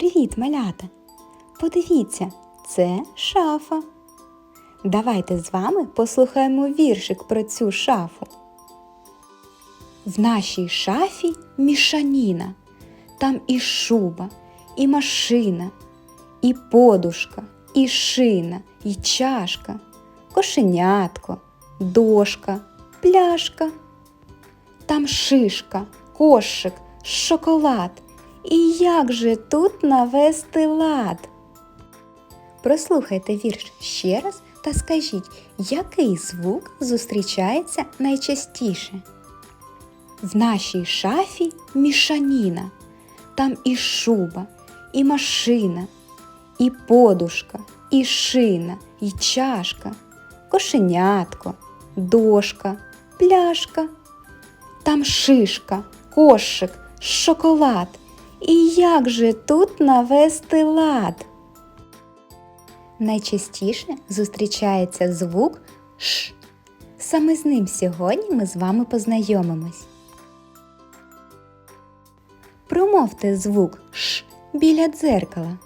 Привіт, малята! Подивіться, це шафа. Давайте з вами послухаємо віршик про цю шафу. В нашій шафі мішаніна. Там і шуба, і машина, і подушка, і шина, і чашка, кошенятко, дошка, пляшка. Там шишка, кошик, шоколад. І як же тут навести лад? Прослухайте вірш ще раз та скажіть, який звук зустрічається найчастіше. В нашій шафі мішаніна. Там і шуба, і машина, і подушка, і шина, і чашка, кошенятко, дошка, пляшка. Там шишка, кошик, шоколад. І як же тут навести лад? Найчастіше зустрічається звук Ш. Саме з ним сьогодні ми з вами познайомимось. Промовте звук Ш біля дзеркала.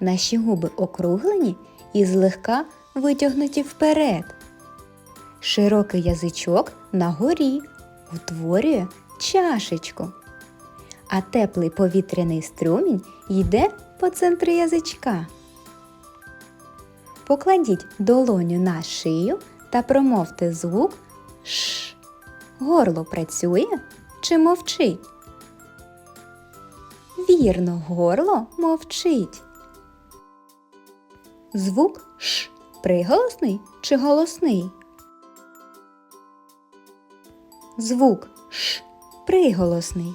Наші губи округлені і злегка витягнуті вперед. Широкий язичок на горі утворює чашечку, а теплий повітряний струмінь йде по центру язичка. Покладіть долоню на шию та промовте звук Ш. Горло працює чи мовчить? Вірно, горло мовчить. Звук Ш приголосний чи голосний? Звук Ш приголосний.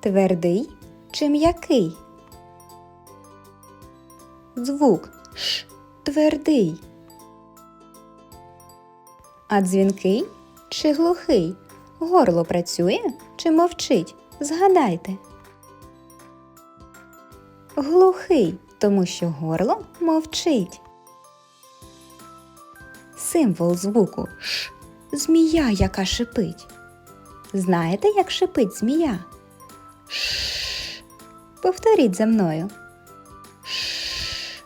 Твердий чи м'який? Звук Ш твердий. А дзвінкий чи глухий? Горло працює чи мовчить? Згадайте. Глухий, тому що горло мовчить. Символ звуку Ш змія, яка шипить. Знаєте, як шипить змія? Ш. Повторіть за мною. Ш.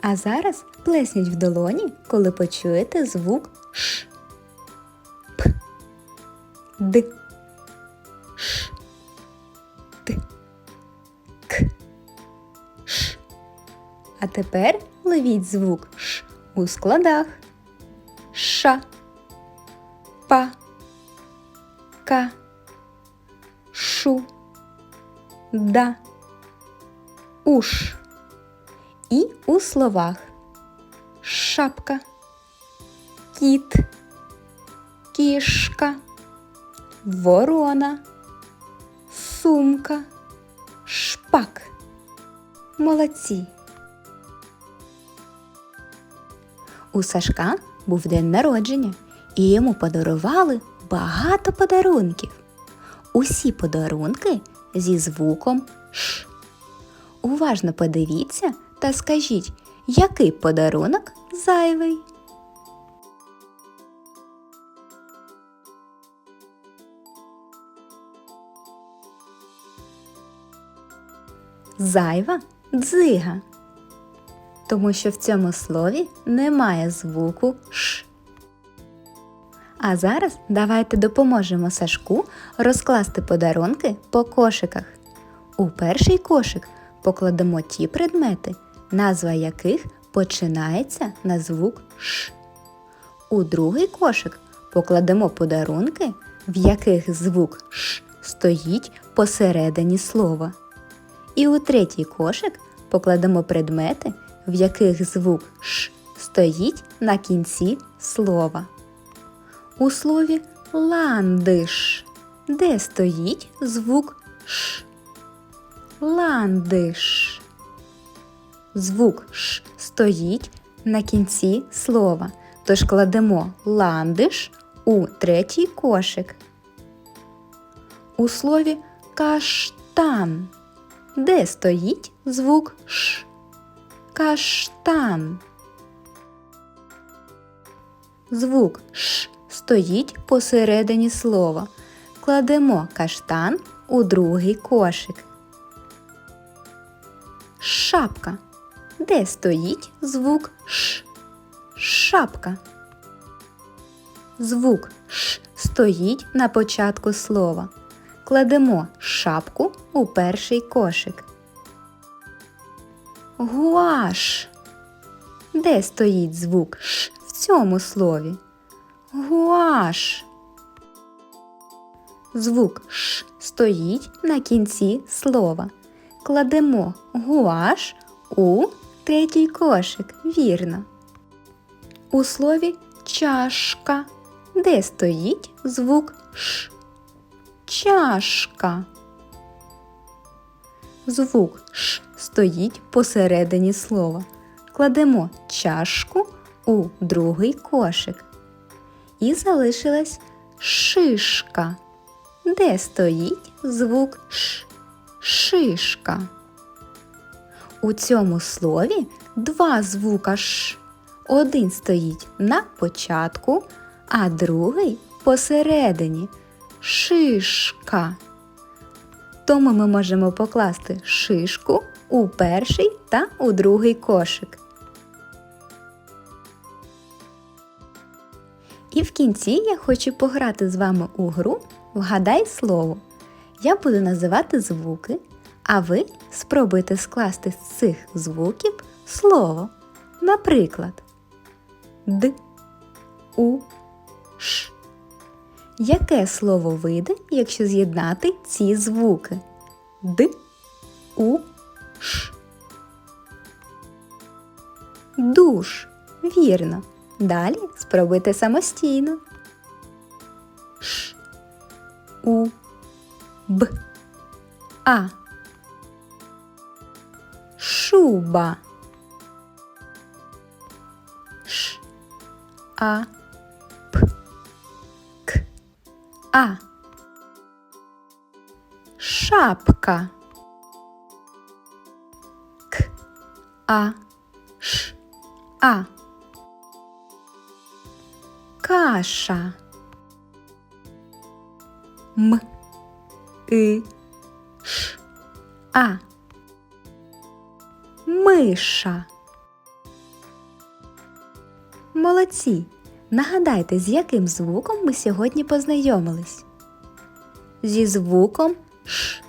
А зараз плесніть в долоні, коли почуєте звук Ш. П. Д. Ш. Т. К. Ш. А тепер ловіть звук Ш у складах. Ша. Па. Ка. Шу. Да. Уш. І у словах шапка, кіт, кішка, ворона, сумка, шпак. Молодці. У Сашка був день народження, і йому подарували багато подарунків. Усі подарунки зі звуком Ш. Уважно подивіться та скажіть, який подарунок зайвий. Зайва дзига. Тому що в цьому слові немає звуку Ш. А зараз давайте допоможемо Сашку розкласти подарунки по кошиках. У перший кошик покладемо ті предмети, назва яких починається на звук Ш. У другий кошик покладемо подарунки, в яких звук Ш стоїть посередині слова. І у третій кошик покладемо предмети, в яких звук Ш стоїть на кінці слова. У слові ландиш, де стоїть звук Ш. Ландиш. Звук Ш стоїть на кінці слова. Тож кладемо ландиш у третій кошик. У слові каштан, де стоїть звук Ш. Каштан. Звук Ш стоїть посередині слова. Кладемо каштан у другий кошик. Шапка. Де стоїть звук Ш? Шапка. Звук Ш стоїть на початку слова. Кладемо шапку у перший кошик. Гуаш. Де стоїть звук Ш в цьому слові? Гуаш. Звук Ш стоїть на кінці слова. Кладемо гуаш у третій кошик. Вірно. У слові чашка. Де стоїть звук Ш? Чашка. Звук Ш стоїть посередині слова. Кладемо чашку у другий кошик. І залишилась шишка. Де стоїть звук Ш? Шишка. У цьому слові два звука Ш. Один стоїть на початку, а другий посередині. Шишка. Тому ми можемо покласти шишку у перший та у другий кошик. І в кінці я хочу пограти з вами у гру Вгадай слово. Я буду називати звуки, а ви спробуйте скласти з цих звуків слово. Наприклад, Д, У, Ш. Яке слово вийде, якщо з'єднати ці звуки? Д, У, Ш. Душ. Вірно. Далі спробуйте самостійно. Ш, У, Б, А. Шуба. Ш, А, А. Шапка. К, А, Ш, А. Каша. М, И, Ш, А. Миша. Молодці! Нагадайте, з яким звуком ми сьогодні познайомились? Зі звуком Ш.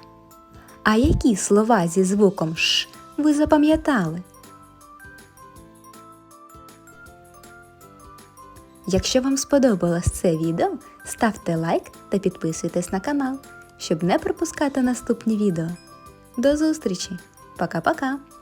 А які слова зі звуком Ш ви запам'ятали? Якщо вам сподобалось це відео, ставте лайк та підписуйтесь на канал, щоб не пропускати наступні відео. До зустрічі! Пока-пока!